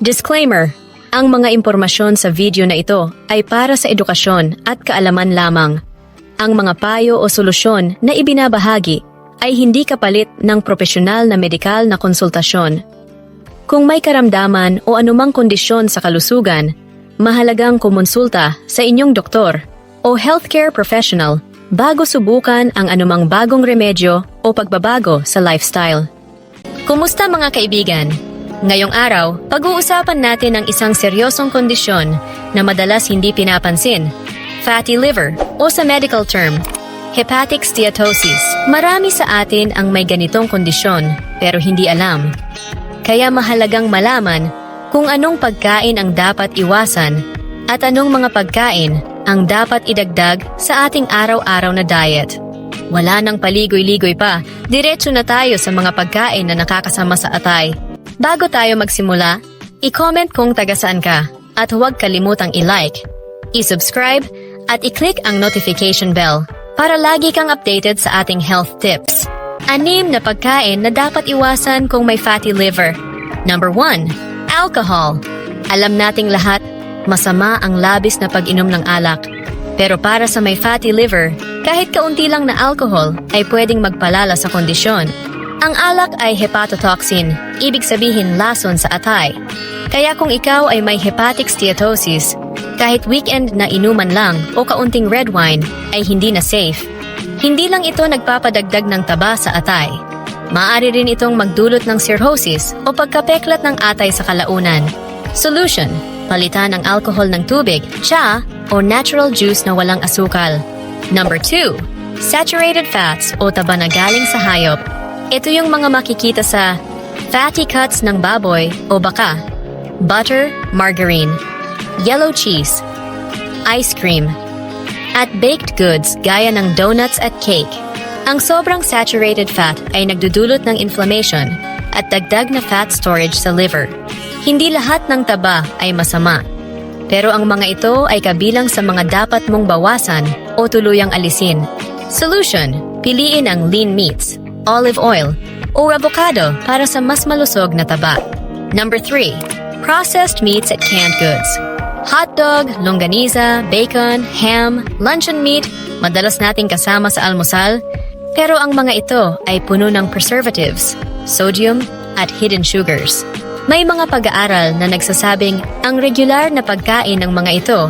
Disclaimer, ang mga impormasyon sa video na ito ay para sa edukasyon at kaalaman lamang. Ang mga payo o solusyon na ibinabahagi ay hindi kapalit ng profesional na medikal na konsultasyon. Kung may karamdaman o anumang kondisyon sa kalusugan, mahalagang kumonsulta sa inyong doktor o healthcare professional bago subukan ang anumang bagong remedyo o pagbabago sa lifestyle. Kumusta mga kaibigan? Ngayong araw, pag-uusapan natin ang isang seryosong kondisyon na madalas hindi pinapansin, fatty liver o sa medical term, hepatic steatosis. Marami sa atin ang may ganitong kondisyon pero hindi alam. Kaya mahalagang malaman kung anong pagkain ang dapat iwasan at anong mga pagkain ang dapat idagdag sa ating araw-araw na diet. Wala nang paligoy-ligoy pa, diretso na tayo sa mga pagkain na nakakasama sa atay. Bago tayo magsimula, i-comment kung taga saan ka at huwag kalimutang i-like, i-subscribe at i-click ang notification bell para lagi kang updated sa ating health tips. Anim na pagkain na dapat iwasan kung may fatty liver. Number 1. Alcohol. Alam nating lahat, masama ang labis na pag-inom ng alak. Pero para sa may fatty liver, kahit kaunti lang na alcohol ay pwedeng magpalala sa kondisyon. Ang alak ay hepatotoxin, ibig sabihin lason sa atay. Kaya kung ikaw ay may hepatic steatosis, kahit weekend na inuman lang o kaunting red wine ay hindi na safe. Hindi lang ito nagpapadagdag ng taba sa atay. Maaari rin itong magdulot ng cirrhosis o pagkapeklat ng atay sa kalaunan. Solution, palitan ang alcohol ng tubig, tsa, o natural juice na walang asukal. Number 2. Saturated fats o taba na galing sa hayop. Ito yung mga makikita sa fatty cuts ng baboy o baka, butter, margarine, yellow cheese, ice cream, at baked goods gaya ng donuts at cake. Ang sobrang saturated fat ay nagdudulot ng inflammation at dagdag na fat storage sa liver. Hindi lahat ng taba ay masama. Pero ang mga ito ay kabilang sa mga dapat mong bawasan o tuluyang alisin. Solution, piliin ang lean meats, olive oil, o avocado para sa mas malusog na taba. Number 3. Processed meats at canned goods. Hot dog, longganisa, bacon, ham, luncheon meat, madalas nating kasama sa almusal. Pero ang mga ito ay puno ng preservatives, sodium, at hidden sugars. May mga pag-aaral na nagsasabing ang regular na pagkain ng mga ito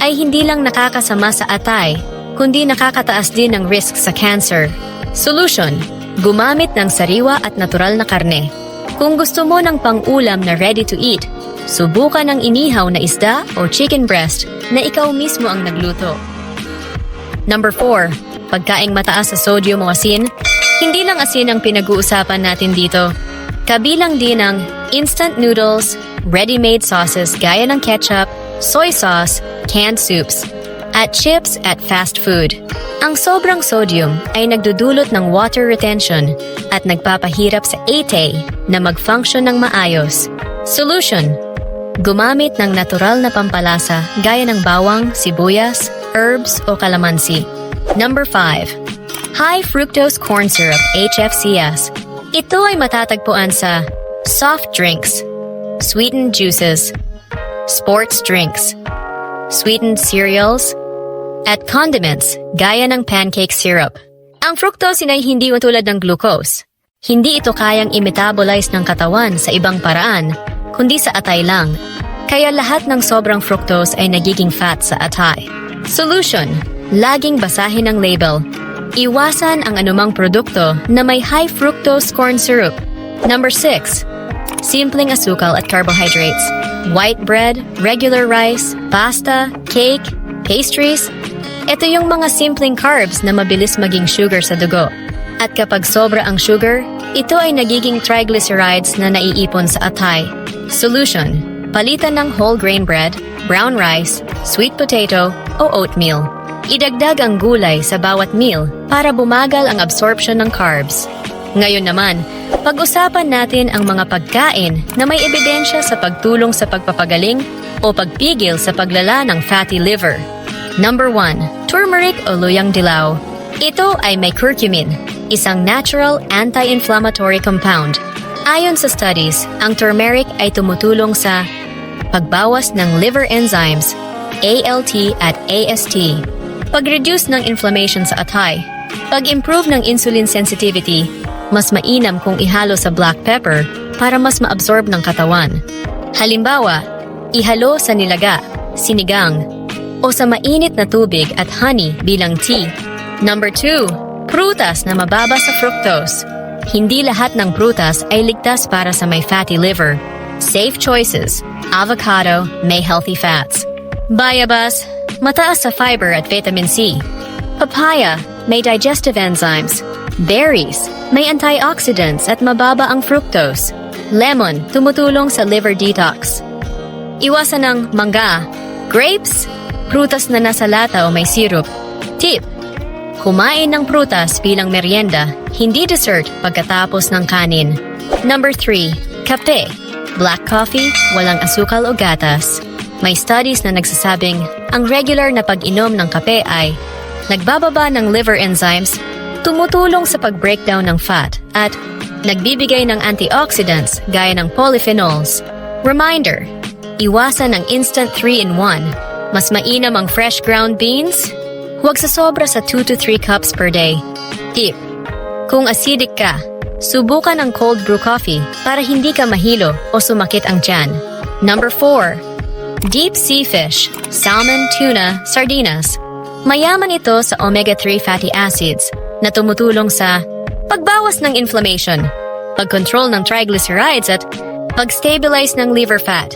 ay hindi lang nakakasama sa atay, kundi nakakataas din ng risk sa cancer. Solution, gumamit ng sariwa at natural na karne. Kung gusto mo ng pang-ulam na ready to eat, subukan ang inihaw na isda o chicken breast na ikaw mismo ang nagluto. Number 4. Pagkaing mataas sa sodium o asin. Hindi lang asin ang pinag-uusapan natin dito. Kabilang din ang instant noodles, ready-made sauces gaya ng ketchup, soy sauce, canned soups, at chips at fast food. Ang sobrang sodium ay nagdudulot ng water retention at nagpapahirap sa ate na mag-function ng maayos. Solution, Gumamit ng natural na pampalasa gaya ng bawang, sibuyas, herbs o kalamansi. Number 5. High Fructose Corn Syrup HFCS. Ito ay matatagpuan sa soft drinks, sweetened juices, sports drinks, sweetened cereals, at condiments gaya ng pancake syrup. Ang fructose ay hindi tulad ng glucose. Hindi ito kayang i-metabolize ng katawan sa ibang paraan, kundi sa atay lang. Kaya lahat ng sobrang fructose ay nagiging fat sa atay. Solution, laging basahin ang label. Iwasan ang anumang produkto na may high fructose corn syrup. Number 6. Simpleng asukal at carbohydrates. White bread, regular rice, pasta, cake, pastries. Ito yung mga simpleng carbs na mabilis maging sugar sa dugo. At kapag sobra ang sugar, ito ay nagiging triglycerides na naiipon sa atay. Solution, palitan ng whole grain bread, brown rice, sweet potato, o oatmeal. Idagdag ang gulay sa bawat meal para bumagal ang absorption ng carbs. Ngayon naman, pag-usapan natin ang mga pagkain na may ebidensya sa pagtulong sa pagpapagaling o pagpigil sa paglala ng fatty liver. Number 1. Turmeric o luyang dilaw. Ito ay may curcumin, isang natural anti-inflammatory compound. Ayon sa studies, ang turmeric ay tumutulong sa pagbawas ng liver enzymes, ALT at AST, pag-reduce ng inflammation sa atay, pag-improve ng insulin sensitivity, mas mainam kung ihalo sa black pepper para mas maabsorb ng katawan. Halimbawa, ihalo sa nilaga, sinigang, o sa mainit na tubig at honey bilang tea. Number 2. Prutas na mababa sa fructose. Hindi lahat ng prutas ay ligtas para sa may fatty liver. Safe choices. Avocado may healthy fats. Bayabas, mataas sa fiber at vitamin C. Papaya, may digestive enzymes. Berries, may antioxidants at mababa ang fructose. Lemon, tumutulong sa liver detox. Iwasan ng mangga, grapes, prutas na nasa lata o may syrup. Tip, kumain ng prutas bilang merienda, hindi dessert pagkatapos ng kanin. Number 3. Kape. Black coffee, walang asukal o gatas. May studies na nagsasabing ang regular na pag-inom ng kape ay nagbababa ng liver enzymes, tumutulong sa pag-breakdown ng fat, at nagbibigay ng antioxidants gaya ng polyphenols. Reminder, iwasan ang instant 3-in-1. Mas mainam ang fresh ground beans? Huwag sa sobra sa 2 to 3 cups per day. Tip, kung acidic ka, subukan ang cold brew coffee para hindi ka mahilo o sumakit ang tiyan. Number 4. Deep sea fish, salmon, tuna, sardinas. Mayaman ito sa omega-3 fatty acids na tumutulong sa pagbawas ng inflammation, pag-control ng triglycerides at pag-stabilize ng liver fat.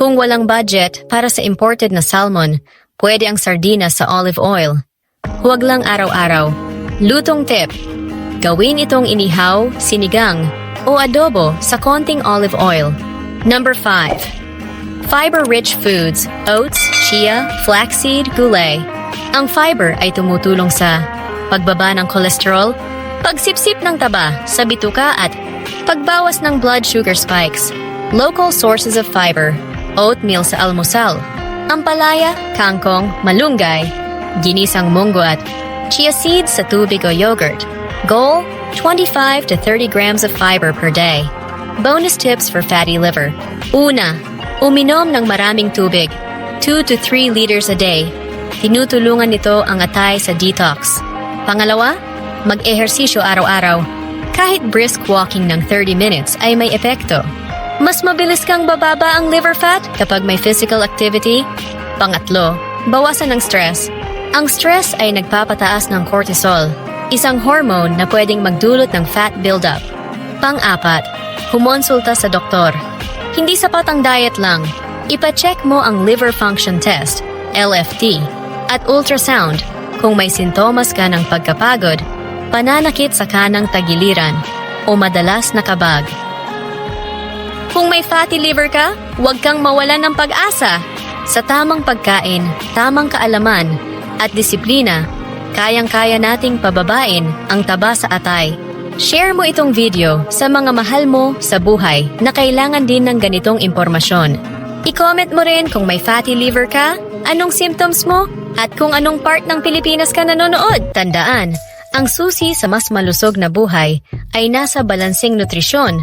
Kung walang budget para sa imported na salmon, pwede ang sardinas sa olive oil. Huwag lang araw-araw. Lutong tip. Gawin itong inihaw, sinigang, o adobo sa konting olive oil. Number 5. Fiber-rich foods, oats, chia, flaxseed, gulay. Ang fiber ay tumutulong sa pagbaba ng kolesterol, pagsipsip ng taba sa bituka at pagbawas ng blood sugar spikes. Local sources of fiber, oatmeal sa almusal, ampalaya, kangkong, malunggay, ginisang munggo at chia seeds sa tubig o yogurt. Goal, 25 to 30 grams of fiber per day. Bonus tips for fatty liver. Una, uminom ng maraming tubig, 2 to 3 liters a day. Tinutulungan nito ang atay sa detox. Pangalawa, mag-ehersisyo araw-araw. Kahit brisk walking ng 30 minutes ay may epekto. Mas mabilis kang bababa ang liver fat kapag may physical activity. Pangatlo, bawasan ng stress. Ang stress ay nagpapataas ng cortisol, isang hormone na pwedeng magdulot ng fat buildup. Pang-apat, humonsulta sa doktor. Hindi sapat ang diet lang. Ipacheck mo ang liver function test, LFT, at ultrasound kung may sintomas ka ng pagkapagod, pananakit sa kanang tagiliran, o madalas na kabag. Kung may fatty liver ka, huwag kang mawalan ng pag-asa. Sa tamang pagkain, tamang kaalaman, at disiplina, kayang-kaya nating pababain ang taba sa atay. Share mo itong video sa mga mahal mo sa buhay na kailangan din ng ganitong impormasyon. I-comment mo rin kung may fatty liver ka, anong symptoms mo, at kung anong part ng Pilipinas ka nanonood. Tandaan, ang susi sa mas malusog na buhay ay nasa balanseng nutrisyon